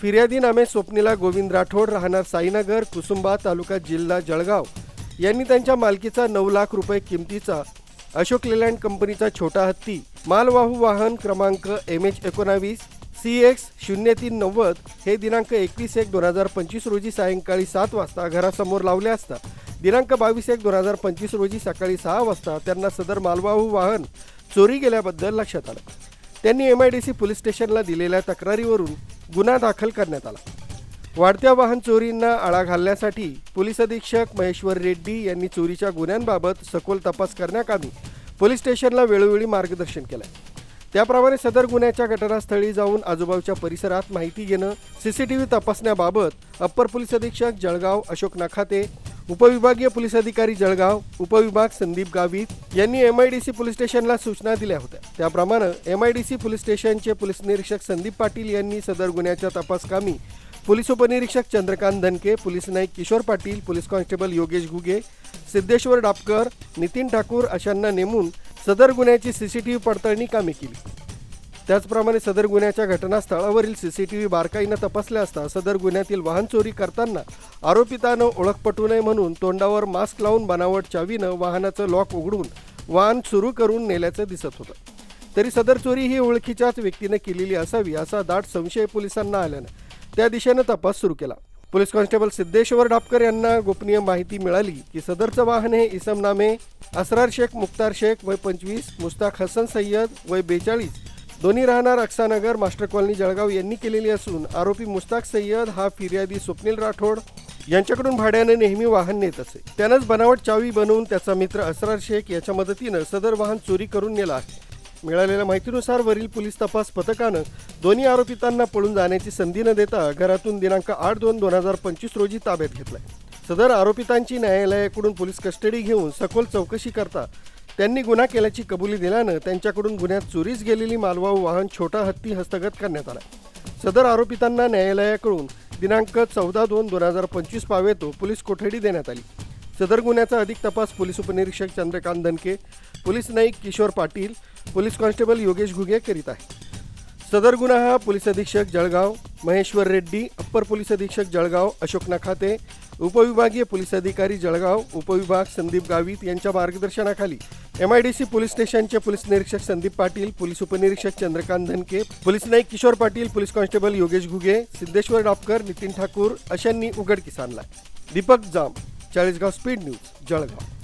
फिर्यादी नामे स्वप्नीला गोविंद राठोड राहणार साईनगर कुसुंबा तालुका जिल्हा जळगाव. यांनी त्यांच्या मालकीचा नऊ लाख रुपये किमतीचा अशोक लेलँड कंपनीचा छोटा हत्ती मालवाहू वाहन क्रमांक एम एच एकोणावीस सी एक्स शून्य तीन नव्वद हे दिनांक एकवीस एक दोन हजार पंचवीस रोजी सायंकाळी सात वाजता घरासमोर लावले असता दिनांक बावीस एक दोन हजार पंचवीस रोजी सकाळी सहा वाजता त्यांना सदर मालवाहू वाहन चोरी गेल्याबद्दल लक्षात आलं. त्यांनी M I D C police स्टेशनला दिलेल्या तक्रारीवरून गुन्हा दाखल करण्यात आला. वाढत्या वाहन चोरींना आळा घालण्यासाठी पोलीस अधीक्षक महेश्वर रेड्डी यांनी चोरीच्या गुन्ह्यांबाबत सखोल तपास करण्याकामी पोलीस स्टेशनला वेळोवेळी मार्गदर्शन केलं त्याप्रमाणे सदर गुन्ह्याच्या घटनास्थळी जाऊन आजूबाजूच्या परिसरात माहिती घेणं सीसीटीव्ही तपासण्याबाबत अप्पर पोलीस अधीक्षक जळगाव अशोक नखाते उपविभागीय पोलीस अधिकारी जळगाव उपविभाग संदीप गावित यांनी M I D C police स्टेशनला सूचना दिल्या होत्या. त्याप्रमाणे M I D C police स्टेशनचे पोलीस निरीक्षक संदीप पाटील यांनी सदर गुन्ह्याच्या तपासकामी पोलीस उपनिरीक्षक Chandrakant Dhanke police Naik Kishor Patil police constable Yogesh Ghuge Siddheshwar Dapkar Nitin Thakur अशांना नेमून सदर गुन्ह्याची सीसीटीव्ही पडताळणी कामी केली. त्याचप्रमाणे सदर गुन्ह्याच्या घटनास्थळावरील सीसीटीव्ही बारकाईनं तपासल्या असता सदर गुन्ह्यातील वाहन चोरी करताना आरोपितानं ओळख पटू नये म्हणून तोंडावर मास्क लावून बनावट चावीनं वाहनाचं लॉक उघडून वाहन सुरू करून नेल्याचं दिसत होतं. तरी सदर चोरी ही ओळखीच्याच व्यक्तीनं केलेली असावी असा दाट संशय पोलिसांना आल्यानं त्या दिशेनं तपास सुरू केला. पोलीस कॉन्स्टेबल सिद्धेश्वर डापकर यांना गोपनीय माहिती मिळाली की सदरचं वाहन हे इसम नामे असरार शेख मुख्तार शेख वय पंचवीस मुस्ताक हसन सय्यद वय बेचाळीस दोन्ही राहणार अक्सानगर मास्टर कॉलनी जळगाव यांनी केलेली असून आरोपी मुस्ताक सय्यद हा फिर्यादी स्वप्नील राठोड यांच्याकडून भाड्याने नेहमी वाहन नेत असे. त्यानंच बनावट चावी बनवून त्याचा मित्र असरार शेख याच्या मदतीनं सदर वाहन चोरी करून नेला आहे. मिळालेल्या माहितीनुसार वरील पोलीस तपास पथकानं दोन्ही आरोपितांना पळून जाण्याची संधी न देता घरातून दिनांक आठ दोन दोन हजार पंचवीस रोजी ताब्यात घेतलाय. सदर आरोपितांची न्यायालयाकडून पोलीस कस्टडी घेऊन सखोल चौकशी करता त्यांनी गुन्हा केल्याची कबुली दिल्यानं त्यांच्याकडून गुन्ह्यात चोरीस गेलेली मालवाहू वाहन छोटा हत्ती हस्तगत करण्यात आला. सदर आरोपितांना न्यायालयाकडून दिनांक चौदा दोन दोन हजार पंचवीस पावेतो पोलीस कोठडी देण्यात आली. सदर गुन्ह्याचा अधिक तपास पोलीस उपनिरीक्षक Chandrakant Dhanke police Naik Kishor Patil police constable Yogesh Ghuge करीत आहे सदर गुन्हा हा पोलीस अधीक्षक जळगाव महेश्वर रेड्डी अप्पर पोलीस अधीक्षक जळगाव अशोक नखाते उपविभागीय पोलीस अधिकारी जळगाव उपविभाग संदीप गावित यांच्या मार्गदर्शनाखाली M I D C police स्टेशनचे पोलीस निरीक्षक संदीप पाटील पोलीस उपनिरीक्षक Chandrakant Dhanke police Naik Kishor Patil police constable Yogesh Ghuge Siddheshwar Dapkar Nitin Thakur अशांनी उघडकीस आणला दीपक जाम चाळीसगाव स्पीड न्यूज जळगाव.